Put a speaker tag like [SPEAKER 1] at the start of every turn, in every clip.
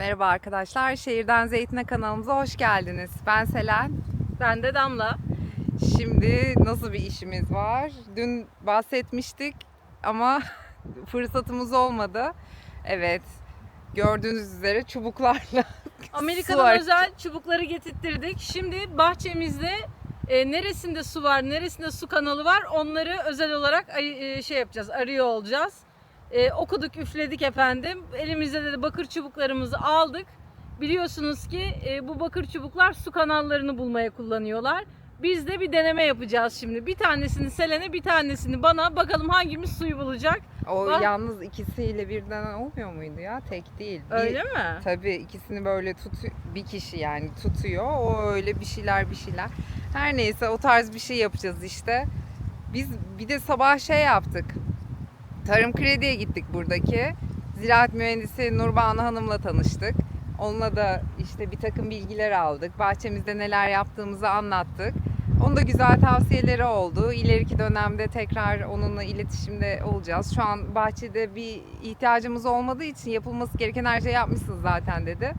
[SPEAKER 1] Merhaba arkadaşlar. Şehirden Zeytin'e kanalımıza hoş geldiniz. Ben Selen.
[SPEAKER 2] Ben de Damla.
[SPEAKER 1] Şimdi nasıl bir işimiz var? Dün bahsetmiştik ama fırsatımız olmadı. Evet. Gördüğünüz üzere çubuklarla
[SPEAKER 2] Amerika'dan özel çubukları getirttirdik. Şimdi bahçemizde e, neresinde su var, neresinde su kanalı var onları özel olarak e, şey yapacağız, arıyor olacağız. E, okuduk, üfledik efendim. Elimizde de bakır çubuklarımızı aldık. Biliyorsunuz ki e, bu bakır çubuklar su kanallarını bulmaya kullanıyorlar. Biz de bir deneme yapacağız şimdi. Bir tanesini Selen'e, bir tanesini bana. Bakalım hangimiz suyu bulacak.
[SPEAKER 1] o
[SPEAKER 2] Bak.
[SPEAKER 1] yalnız ikisiyle birden olmuyor muydu ya? Tek değil. Bir-
[SPEAKER 2] Öyle mi?
[SPEAKER 1] Tabii ikisini böyle tut bir kişi yani tutuyor. O öyle bir şeyler bir şeyler. Her neyse o tarz bir şey yapacağız işte. Biz bir de sabah şey yaptık. Tarım Kredi'ye gittik buradaki. Ziraat mühendisi Nurbanu Hanım'la tanıştık. Onunla da işte bir takım bilgiler aldık. Bahçemizde neler yaptığımızı anlattık. Onun da güzel tavsiyeleri oldu. İleriki dönemde tekrar onunla iletişimde olacağız. Şu an bahçede bir ihtiyacımız olmadığı için yapılması gereken her şeyi yapmışsınız zaten dedi.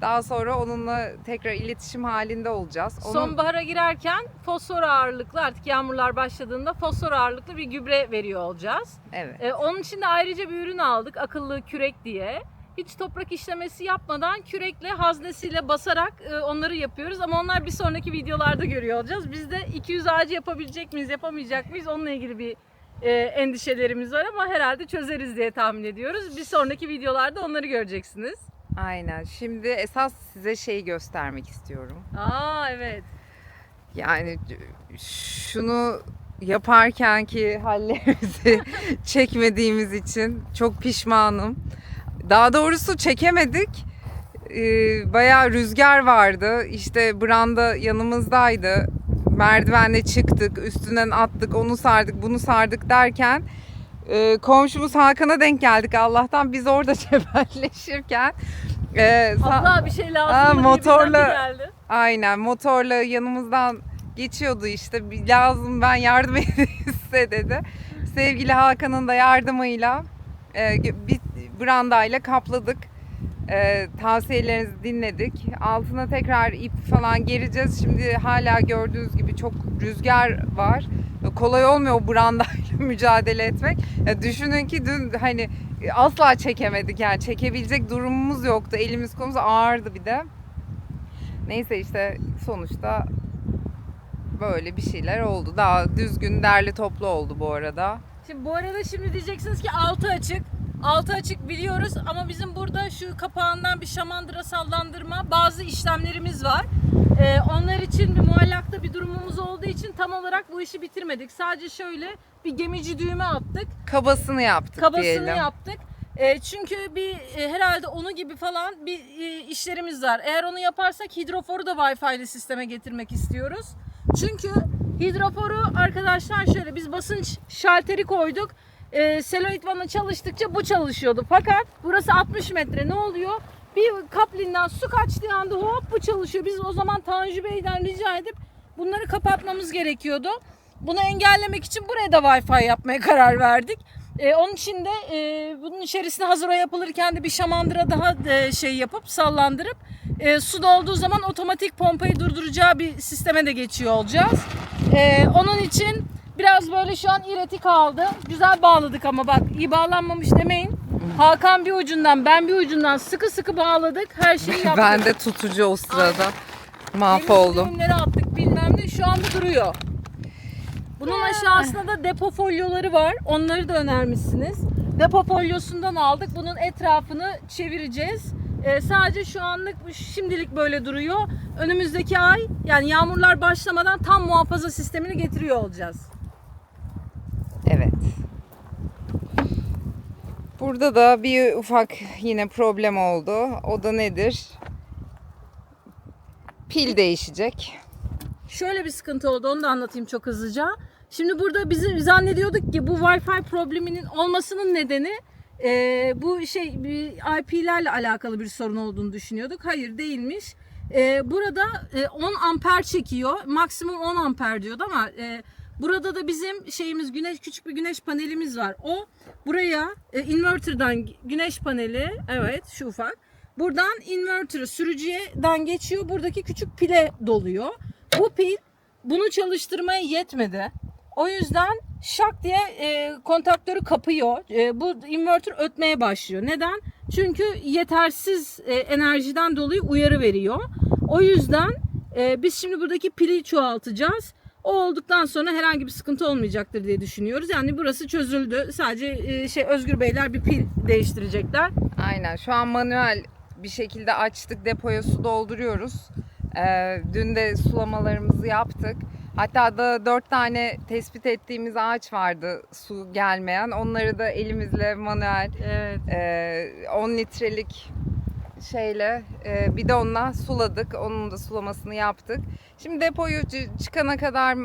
[SPEAKER 1] Daha sonra onunla tekrar iletişim halinde olacağız. Onun...
[SPEAKER 2] Sonbahara girerken fosfor ağırlıklı artık yağmurlar başladığında fosfor ağırlıklı bir gübre veriyor olacağız.
[SPEAKER 1] Evet.
[SPEAKER 2] Ee, onun için de ayrıca bir ürün aldık akıllı kürek diye. Hiç toprak işlemesi yapmadan kürekle haznesiyle basarak e, onları yapıyoruz ama onlar bir sonraki videolarda görüyor olacağız. Biz de 200 ağacı yapabilecek miyiz yapamayacak mıyız onunla ilgili bir e, endişelerimiz var ama herhalde çözeriz diye tahmin ediyoruz. Bir sonraki videolarda onları göreceksiniz.
[SPEAKER 1] Aynen. Şimdi esas size şeyi göstermek istiyorum.
[SPEAKER 2] Aa evet.
[SPEAKER 1] Yani şunu yaparken ki hallerimizi çekmediğimiz için çok pişmanım. Daha doğrusu çekemedik. Ee, bayağı rüzgar vardı. İşte branda yanımızdaydı. Merdivenle çıktık, üstünden attık, onu sardık, bunu sardık derken e, komşumuz Hakan'a denk geldik Allah'tan. Biz orada cebelleşirken e,
[SPEAKER 2] Abla bir şey lazım
[SPEAKER 1] Aa,
[SPEAKER 2] mı
[SPEAKER 1] motorla-
[SPEAKER 2] geldi.
[SPEAKER 1] Aynen motorla yanımızdan geçiyordu işte bir lazım ben yardım size dedi. Sevgili Hakan'ın da yardımıyla e, bir brandayla kapladık. E, tavsiyelerinizi dinledik. Altına tekrar ip falan gereceğiz. Şimdi hala gördüğünüz gibi çok rüzgar var. Kolay olmuyor o brandayla mücadele etmek. Ya düşünün ki dün hani asla çekemedik yani çekebilecek durumumuz yoktu. Elimiz kolumuz ağırdı bir de. Neyse işte sonuçta böyle bir şeyler oldu. Daha düzgün derli toplu oldu bu arada.
[SPEAKER 2] Şimdi bu arada şimdi diyeceksiniz ki altı açık. Altı açık biliyoruz ama bizim burada şu kapağından bir şamandıra sallandırma bazı işlemlerimiz var. Ee, onlar için bir muallakta bir durumumuz olduğu için tam olarak bu işi bitirmedik. Sadece şöyle bir gemici düğme attık.
[SPEAKER 1] Kabasını yaptık
[SPEAKER 2] Kabasını
[SPEAKER 1] diyelim.
[SPEAKER 2] yaptık. E, çünkü bir e, herhalde onu gibi falan bir e, işlerimiz var. Eğer onu yaparsak hidroforu da Wi-Fi ile sisteme getirmek istiyoruz. Çünkü hidroforu arkadaşlar şöyle biz basınç şalteri koyduk. E, Seloid çalıştıkça bu çalışıyordu. Fakat burası 60 metre ne oluyor? Bir kaplinden su kaçtığı anda hop bu çalışıyor. Biz o zaman Tanju Bey'den rica edip bunları kapatmamız gerekiyordu. Bunu engellemek için buraya da Wi-Fi yapmaya karar verdik. Ee, onun için de e, bunun içerisine hazır yapılırken de bir şamandıra daha e, şey yapıp sallandırıp e, su dolduğu zaman otomatik pompayı durduracağı bir sisteme de geçiyor olacağız. E, onun için biraz böyle şu an ireti kaldı. Güzel bağladık ama bak iyi bağlanmamış demeyin. Hakan bir ucundan ben bir ucundan sıkı sıkı bağladık. Her şeyi yaptık.
[SPEAKER 1] ben de tutucu o sırada mahvoldum.
[SPEAKER 2] Ürünleri attık bilmem ne şu anda duruyor. Bunun aşağısında da depo folyoları var. Onları da önermişsiniz. Depo folyosundan aldık. Bunun etrafını çevireceğiz. Ee, sadece şu anlık bu- şimdilik böyle duruyor. Önümüzdeki ay yani yağmurlar başlamadan tam muhafaza sistemini getiriyor olacağız.
[SPEAKER 1] Evet. Burada da bir ufak yine problem oldu. O da nedir? Pil değişecek.
[SPEAKER 2] Şöyle bir sıkıntı oldu onu da anlatayım çok hızlıca. Şimdi burada bizim zannediyorduk ki bu Wi-Fi probleminin olmasının nedeni e, bu şey bir IP'lerle alakalı bir sorun olduğunu düşünüyorduk. Hayır değilmiş. E, burada e, 10 amper çekiyor. Maksimum 10 amper diyordu ama e, burada da bizim şeyimiz güneş küçük bir güneş panelimiz var. O buraya e, inverter'dan güneş paneli evet şu ufak Buradan inverter'ı sürücüden geçiyor. Buradaki küçük pile doluyor. Bu pil bunu çalıştırmaya yetmedi. O yüzden şak diye e, kontaktörü kapıyor. E, bu inverter ötmeye başlıyor. Neden? Çünkü yetersiz e, enerjiden dolayı uyarı veriyor. O yüzden e, biz şimdi buradaki pili çoğaltacağız. O olduktan sonra herhangi bir sıkıntı olmayacaktır diye düşünüyoruz. Yani burası çözüldü. Sadece e, şey Özgür Beyler bir pil değiştirecekler.
[SPEAKER 1] Aynen. Şu an manuel bir şekilde açtık. Depoya su dolduruyoruz. Ee, dün de sulamalarımızı yaptık. Hatta da dört tane tespit ettiğimiz ağaç vardı su gelmeyen. Onları da elimizle manuel
[SPEAKER 2] Evet.
[SPEAKER 1] e, 10 litrelik şeyle e, bidonla suladık. Onun da sulamasını yaptık. Şimdi depoyu çıkana kadar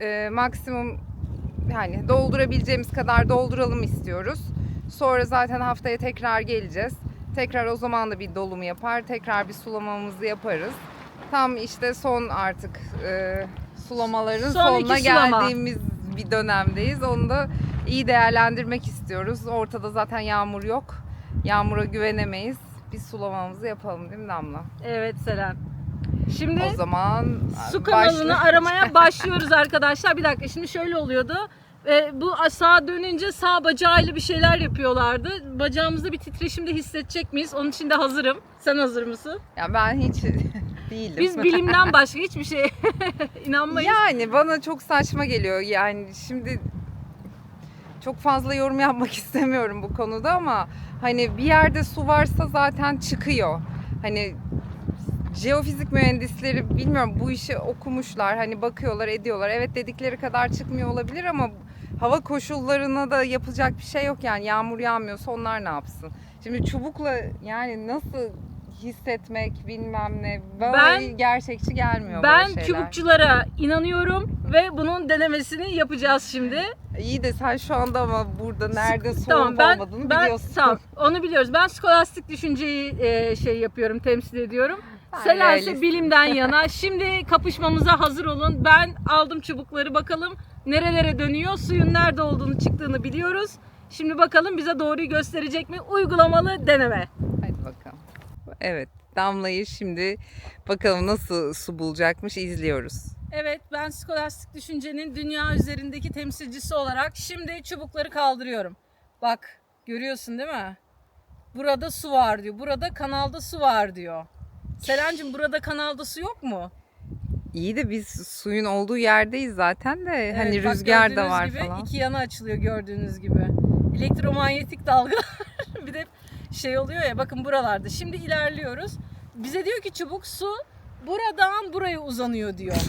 [SPEAKER 1] e, maksimum yani doldurabileceğimiz kadar dolduralım istiyoruz. Sonra zaten haftaya tekrar geleceğiz. Tekrar o zaman da bir dolum yapar. Tekrar bir sulamamızı yaparız. Tam işte son artık e, sulamaların
[SPEAKER 2] Son
[SPEAKER 1] sonuna
[SPEAKER 2] sulama.
[SPEAKER 1] geldiğimiz bir dönemdeyiz. Onu da iyi değerlendirmek istiyoruz. Ortada zaten yağmur yok. Yağmura güvenemeyiz. Biz sulamamızı yapalım değil mi Damla?
[SPEAKER 2] Evet Selen. Şimdi
[SPEAKER 1] O zaman
[SPEAKER 2] su kanalını
[SPEAKER 1] başla-
[SPEAKER 2] aramaya başlıyoruz arkadaşlar. Bir dakika şimdi şöyle oluyordu. Ve bu sağa dönünce sağ bacağıyla bir şeyler yapıyorlardı. Bacağımızda bir titreşim de hissedecek miyiz? Onun için de hazırım. Sen hazır mısın?
[SPEAKER 1] Ya ben hiç değilim.
[SPEAKER 2] Biz bilimden başka hiçbir şeye inanmayız.
[SPEAKER 1] Yani bana çok saçma geliyor. Yani şimdi çok fazla yorum yapmak istemiyorum bu konuda ama hani bir yerde su varsa zaten çıkıyor. Hani jeofizik mühendisleri bilmiyorum bu işi okumuşlar. Hani bakıyorlar, ediyorlar. Evet dedikleri kadar çıkmıyor olabilir ama hava koşullarına da yapılacak bir şey yok yani. Yağmur yağmıyorsa onlar ne yapsın? Şimdi çubukla yani nasıl hissetmek bilmem ne bana
[SPEAKER 2] Ben-
[SPEAKER 1] gerçekçi gelmiyor
[SPEAKER 2] Ben
[SPEAKER 1] böyle
[SPEAKER 2] çubukçulara inanıyorum ve bunun denemesini yapacağız şimdi.
[SPEAKER 1] İyi de sen şu anda ama burada nerede su
[SPEAKER 2] tamam ben
[SPEAKER 1] olmadığını
[SPEAKER 2] ben
[SPEAKER 1] biliyorsun.
[SPEAKER 2] tamam onu biliyoruz. Ben skolastik düşünceyi e, şey yapıyorum, temsil ediyorum.
[SPEAKER 1] Realist.
[SPEAKER 2] bilimden yana. Şimdi kapışmamıza hazır olun. Ben aldım çubukları bakalım nerelere dönüyor. Suyun nerede olduğunu çıktığını biliyoruz. Şimdi bakalım bize doğruyu gösterecek mi? Uygulamalı deneme.
[SPEAKER 1] Hadi bakalım. Evet Damla'yı şimdi bakalım nasıl su bulacakmış izliyoruz.
[SPEAKER 2] Evet ben skolastik düşüncenin dünya üzerindeki temsilcisi olarak şimdi çubukları kaldırıyorum. Bak görüyorsun değil mi? Burada su var diyor. Burada kanalda su var diyor. Selen'cim burada kanalda su yok mu?
[SPEAKER 1] İyi de biz suyun olduğu yerdeyiz zaten de
[SPEAKER 2] Evet,
[SPEAKER 1] hani
[SPEAKER 2] bak
[SPEAKER 1] rüzgar da var
[SPEAKER 2] gibi
[SPEAKER 1] falan.
[SPEAKER 2] iki yana açılıyor gördüğünüz gibi. Elektromanyetik de şey oluyor ya bakın buralarda. Şimdi ilerliyoruz. Bize diyor ki çubuk su buradan buraya uzanıyor diyor.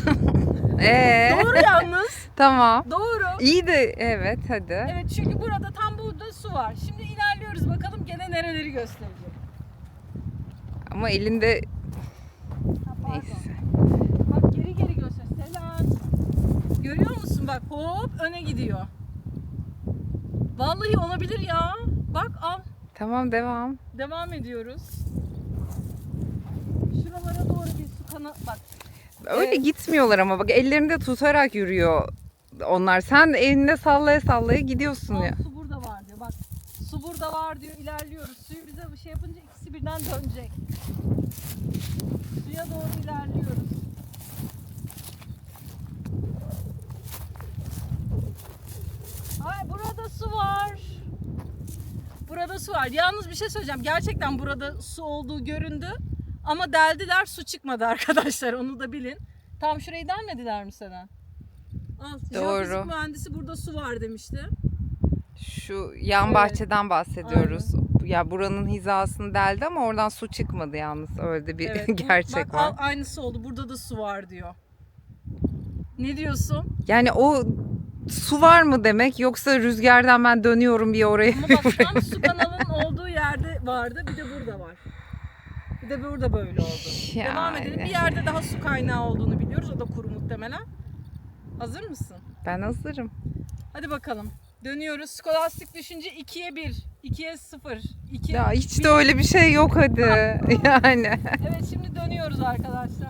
[SPEAKER 1] Ee,
[SPEAKER 2] Doğru yalnız.
[SPEAKER 1] tamam.
[SPEAKER 2] Doğru.
[SPEAKER 1] İyi de evet hadi.
[SPEAKER 2] Evet çünkü burada tam burada su var. Şimdi ilerliyoruz bakalım gene nereleri gösterecek.
[SPEAKER 1] Ama elinde
[SPEAKER 2] Ha, pardon.
[SPEAKER 1] neyse.
[SPEAKER 2] Bak geri geri göster. Selam. Görüyor musun bak hop öne gidiyor. Vallahi olabilir ya.
[SPEAKER 1] Tamam devam.
[SPEAKER 2] Devam ediyoruz. Şuralara doğru bir su kana... Bak
[SPEAKER 1] Öyle
[SPEAKER 2] Evet.
[SPEAKER 1] gitmiyorlar ama bak ellerinde tutarak yürüyor onlar. Sen elinde sallaya sallaya gidiyorsun ya.
[SPEAKER 2] su burada var diyor. Bak su burada var diyor. ilerliyoruz. Suyu bize bir şey yapınca ikisi birden dönecek. Suya doğru ilerliyoruz. Ay burada su var. Burada su var. Yalnız bir şey söyleyeceğim. Gerçekten burada su olduğu göründü. Ama deldiler su çıkmadı arkadaşlar. Onu da bilin. Tam şurayı delmediler mi sana? Al.
[SPEAKER 1] Doğru.
[SPEAKER 2] Jeofizik mühendisi burada su var demişti.
[SPEAKER 1] Şu yan
[SPEAKER 2] Evet.
[SPEAKER 1] bahçeden bahsediyoruz. Ya buranın hizasını deldi ama oradan su çıkmadı yalnız. Öyle de bir
[SPEAKER 2] Evet, bu-
[SPEAKER 1] gerçek
[SPEAKER 2] bak,
[SPEAKER 1] var.
[SPEAKER 2] al- aynısı oldu. Burada da su var diyor. Ne diyorsun?
[SPEAKER 1] Yani o su var mı demek yoksa rüzgardan ben dönüyorum bir oraya.
[SPEAKER 2] Ama bak tam su kanalının olduğu yerde vardı. Bir de burada var. Bir de burada böyle oldu. Devam edelim.
[SPEAKER 1] Yani.
[SPEAKER 2] Bir yerde daha su kaynağı olduğunu biliyoruz. O da kuru muhtemelen. Hazır mısın?
[SPEAKER 1] Ben hazırım.
[SPEAKER 2] Hadi bakalım. Dönüyoruz. Skolastik düşünce 2'ye 1, 2'ye 0, 2'ye
[SPEAKER 1] Ya hiç de öyle bir şey yok hadi. Yani.
[SPEAKER 2] Evet şimdi dönüyoruz arkadaşlar.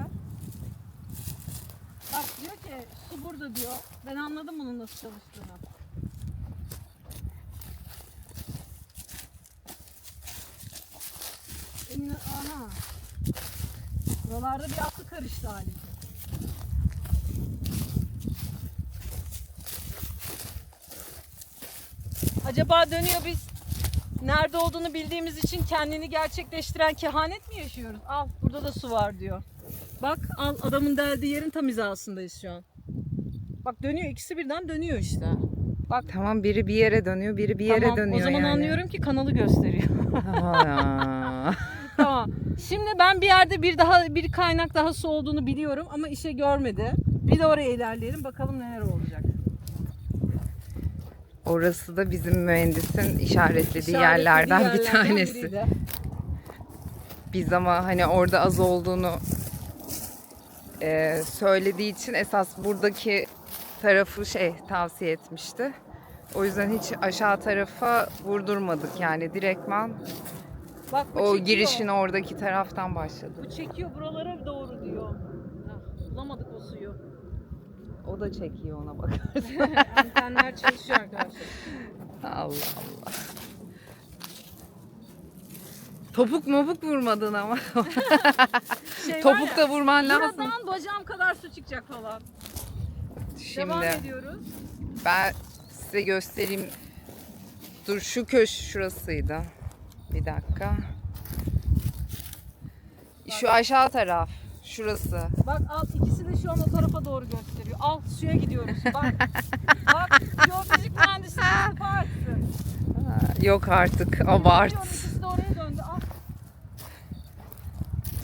[SPEAKER 2] Bak diyor ki su burada diyor. Ben anladım bunun nasıl çalıştığını. Emine, aha. Buralarda bir aklı karıştı halbuki. Acaba dönüyor biz nerede olduğunu bildiğimiz için kendini gerçekleştiren kehanet mi yaşıyoruz? Al burada da su var diyor. Bak al adamın deldiği yerin tam hizasındayız şu an. Bak dönüyor ikisi birden dönüyor işte. Bak
[SPEAKER 1] Tamam biri bir yere dönüyor, biri bir yere
[SPEAKER 2] tamam,
[SPEAKER 1] dönüyor
[SPEAKER 2] o zaman
[SPEAKER 1] yani.
[SPEAKER 2] anlıyorum ki kanalı gösteriyor.
[SPEAKER 1] Aa.
[SPEAKER 2] tamam. Şimdi ben bir yerde bir daha bir kaynak daha su olduğunu biliyorum ama işe görmedi. Bir de oraya ilerleyelim bakalım neler olacak.
[SPEAKER 1] Orası da bizim mühendisin işaretlediği
[SPEAKER 2] İşaretlediği
[SPEAKER 1] yerlerden bir
[SPEAKER 2] yerlerden
[SPEAKER 1] tanesi.
[SPEAKER 2] biriydi.
[SPEAKER 1] Biz ama hani orada az olduğunu e, söylediği için esas buradaki tarafı şey tavsiye etmişti. O yüzden hiç aşağı tarafa vurdurmadık yani direktman
[SPEAKER 2] Bak bu
[SPEAKER 1] o
[SPEAKER 2] çekiyor.
[SPEAKER 1] girişin oradaki taraftan başladı.
[SPEAKER 2] Bu çekiyor buralara doğru diyor. Bulamadık o suyu.
[SPEAKER 1] O da çekiyor ona bak.
[SPEAKER 2] Antenler çalışıyor arkadaşlar.
[SPEAKER 1] Allah Allah. Topuk mopuk vurmadın ama.
[SPEAKER 2] Şey var
[SPEAKER 1] Topuk
[SPEAKER 2] ya,
[SPEAKER 1] da vurman lazım.
[SPEAKER 2] Buradan bacağım kadar su çıkacak falan. Devam
[SPEAKER 1] Şimdi
[SPEAKER 2] ediyoruz.
[SPEAKER 1] ben size göstereyim. Dur şu köş şurasıydı. Bir dakika. Şu aşağı taraf. Şurası.
[SPEAKER 2] Bak al ikisi de şu an o tarafa doğru gösteriyor. Al suya gidiyoruz. Bak. Bak jeofizik mühendisliği.
[SPEAKER 1] Ha, Yok artık abart.
[SPEAKER 2] Gidiyorum, İkisi de oraya döndü. Al.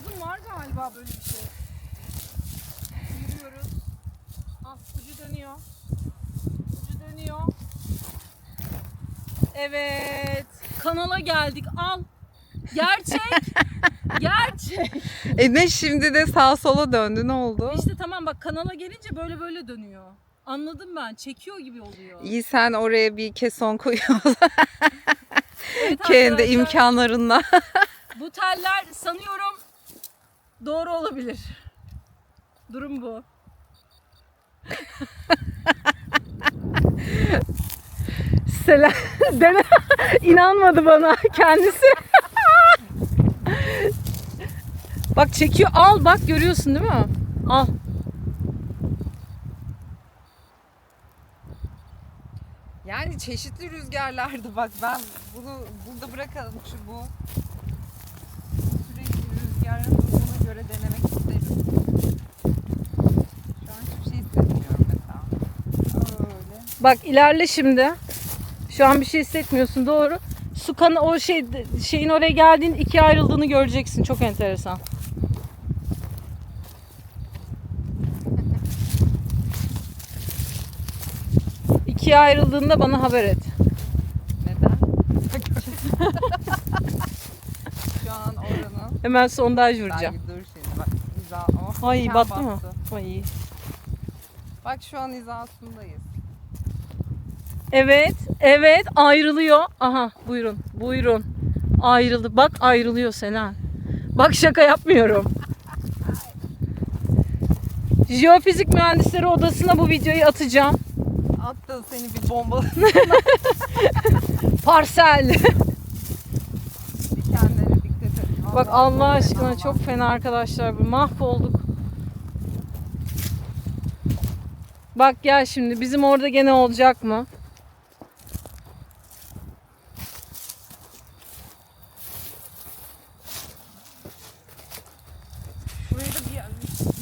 [SPEAKER 2] Kızım var galiba böyle bir şey. Yürüyoruz. Al ucu dönüyor. Ucu dönüyor. Evet. Kanala geldik. Al. Gerçek. Gerçek.
[SPEAKER 1] E ne şimdi de sağa sola döndü ne oldu?
[SPEAKER 2] İşte tamam bak kanala gelince böyle böyle dönüyor. Anladım ben. Çekiyor gibi oluyor.
[SPEAKER 1] İyi sen oraya bir keson koyuyorsun
[SPEAKER 2] Evet
[SPEAKER 1] kendi
[SPEAKER 2] arkadaşlar,
[SPEAKER 1] imkanlarınla.
[SPEAKER 2] Bu teller sanıyorum doğru olabilir. Durum bu. Selam. Dene inanmadı bana kendisi. bak çekiyor. Al bak görüyorsun değil mi? Al.
[SPEAKER 1] Yani çeşitli rüzgarlardı bak ben bunu burada bırakalım şu bu sürekli rüzgarın göre denemek isterim. Şu an hiçbir şey hissetmiyorum mesela. Öyle.
[SPEAKER 2] Bak ilerle şimdi. Şu an bir şey hissetmiyorsun doğru. Su kanı o şey şeyin oraya geldiğin ikiye ayrıldığını göreceksin. Çok enteresan. İkiye ayrıldığında bana haber et.
[SPEAKER 1] Neden? şu an oranın.
[SPEAKER 2] Hemen sondaj vuracağım.
[SPEAKER 1] Ay, dur şimdi bak. Hiza, oh,
[SPEAKER 2] Ay
[SPEAKER 1] diken
[SPEAKER 2] battı mı? Ay iyi.
[SPEAKER 1] Bak şu an hizasındayız.
[SPEAKER 2] Evet, evet ayrılıyor. Aha buyurun, buyurun. Ayrıldı. Bak ayrılıyor Selen. Bak şaka yapmıyorum. Jeofizik Mühendisleri Odası'na bu videoyu atacağım.
[SPEAKER 1] At da seni bir bomba
[SPEAKER 2] Parsel.
[SPEAKER 1] dikenlere dikkat et.
[SPEAKER 2] Bak
[SPEAKER 1] Allah
[SPEAKER 2] aşkına çok fena arkadaşlar. Mahvolduk. Bak gel şimdi bizim orada gene olacak mı?
[SPEAKER 1] Şurayı da bir,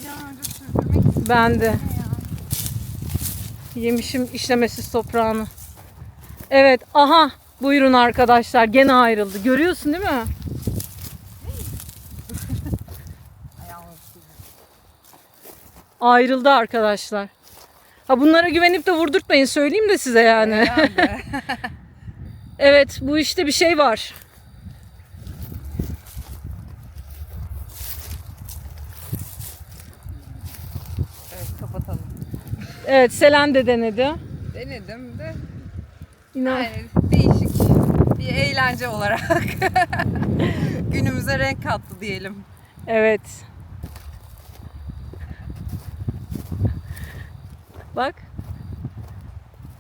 [SPEAKER 1] bir an önce sürdürmek istiyorum
[SPEAKER 2] Ben de. Yemişim işlemesiz toprağını. Evet aha buyurun arkadaşlar gene ayrıldı. Görüyorsun değil mi? Ayrıldı arkadaşlar. Ha bunlara güvenip de vurdurtmayın söyleyeyim de size yani. Evet bu işte bir şey var.
[SPEAKER 1] evet kapatalım.
[SPEAKER 2] Evet Selen de denedi.
[SPEAKER 1] Denedim de
[SPEAKER 2] İnan.
[SPEAKER 1] yani değişik bir eğlence olarak günümüze renk kattı diyelim.
[SPEAKER 2] Evet. Bak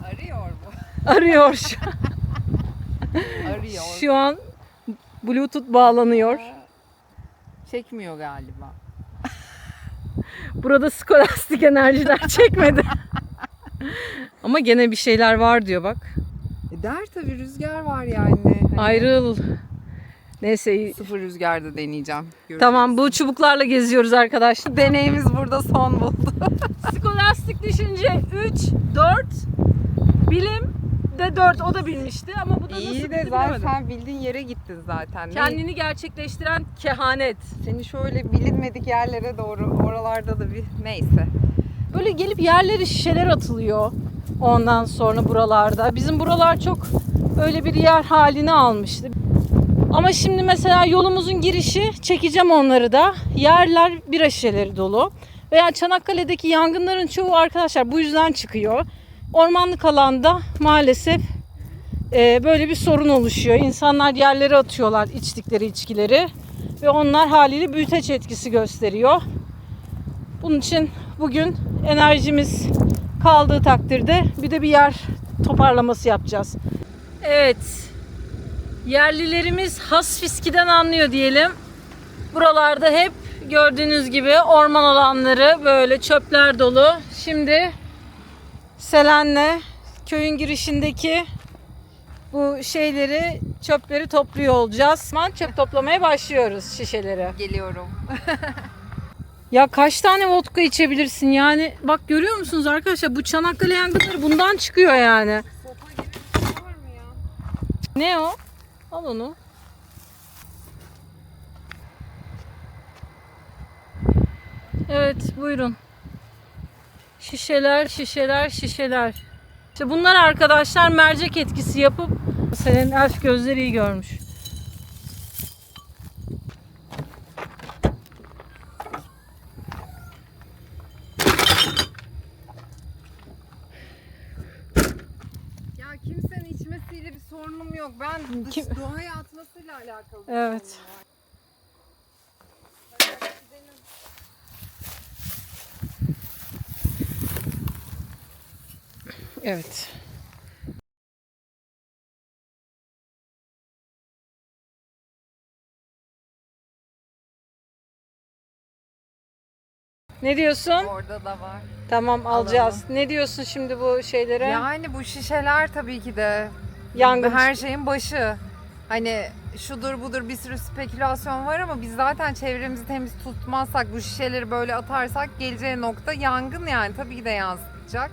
[SPEAKER 1] Arıyor bu.
[SPEAKER 2] arıyor şu,
[SPEAKER 1] Arıyor.
[SPEAKER 2] şu an Bluetooth bağlanıyor.
[SPEAKER 1] Çekmiyor galiba.
[SPEAKER 2] Burada skolastik enerjiler çekmedi. Ama gene bir şeyler var diyor bak.
[SPEAKER 1] E der tabii rüzgar var yani. Hani
[SPEAKER 2] Ayrıl. Neyse
[SPEAKER 1] Sıfır rüzgarda deneyeceğim. Göreceğiz.
[SPEAKER 2] Tamam bu çubuklarla geziyoruz arkadaşlar.
[SPEAKER 1] Deneyimiz burada son buldu.
[SPEAKER 2] Skolastik düşünce 3, 4, bilim de 4 o da bilmişti ama bu da
[SPEAKER 1] İyi
[SPEAKER 2] nasıl
[SPEAKER 1] de
[SPEAKER 2] bildi
[SPEAKER 1] zaten
[SPEAKER 2] bilemedim.
[SPEAKER 1] sen bildiğin yere gittin zaten.
[SPEAKER 2] Kendini gerçekleştiren kehanet.
[SPEAKER 1] Seni şöyle bilinmedik yerlere doğru oralarda da bir neyse.
[SPEAKER 2] Böyle gelip yerlere şişeler atılıyor ondan sonra buralarda. Bizim buralar çok öyle bir yer halini almıştı. Ama şimdi mesela yolumuzun girişi çekeceğim onları da. Yerler bira şişeleri dolu. Veya Çanakkale'deki yangınların çoğu arkadaşlar bu yüzden çıkıyor. Ormanlık alanda maalesef e, böyle bir sorun oluşuyor. İnsanlar yerlere atıyorlar içtikleri içkileri ve onlar haliyle büyüteç etkisi gösteriyor. Bunun için bugün enerjimiz kaldığı takdirde bir de bir yer toparlaması yapacağız. Evet. Yerlilerimiz has fiskiden anlıyor diyelim. Buralarda hep gördüğünüz gibi orman alanları böyle çöpler dolu. Şimdi Selen'le köyün girişindeki bu şeyleri çöpleri topluyor olacağız. Hemen çöp toplamaya başlıyoruz şişeleri.
[SPEAKER 1] Geliyorum.
[SPEAKER 2] Ya kaç tane vodka içebilirsin yani? Bak görüyor musunuz arkadaşlar bu Çanakkale yangınları bundan çıkıyor yani.
[SPEAKER 1] Şey?
[SPEAKER 2] Ne o? Al onu. Evet buyurun. Şişeler, şişeler, şişeler. İşte bunlar arkadaşlar mercek etkisi yapıp senin elf gözleri iyi görmüş.
[SPEAKER 1] Ya kimsenin içmesiyle bir Ben dış
[SPEAKER 2] Kim-
[SPEAKER 1] doğa atmasıyla alakalı
[SPEAKER 2] Evet. Evet. Ne diyorsun?
[SPEAKER 1] Orada da var.
[SPEAKER 2] Tamam alacağız. Ne diyorsun şimdi bu şeylere?
[SPEAKER 1] Yani bu şişeler tabii ki de
[SPEAKER 2] Yangın.
[SPEAKER 1] her şeyin başı. Hani şudur budur bir sürü spekülasyon var ama biz zaten çevremizi temiz tutmazsak bu şişeleri böyle atarsak geleceği nokta yangın yani tabii ki de yansıtacak.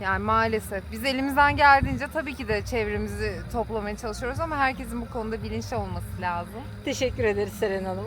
[SPEAKER 1] Yani maalesef biz elimizden geldiğince tabii ki de çevremizi toplamaya çalışıyoruz ama herkesin bu konuda bilinçli olması lazım.
[SPEAKER 2] Teşekkür ederiz Seren Hanım.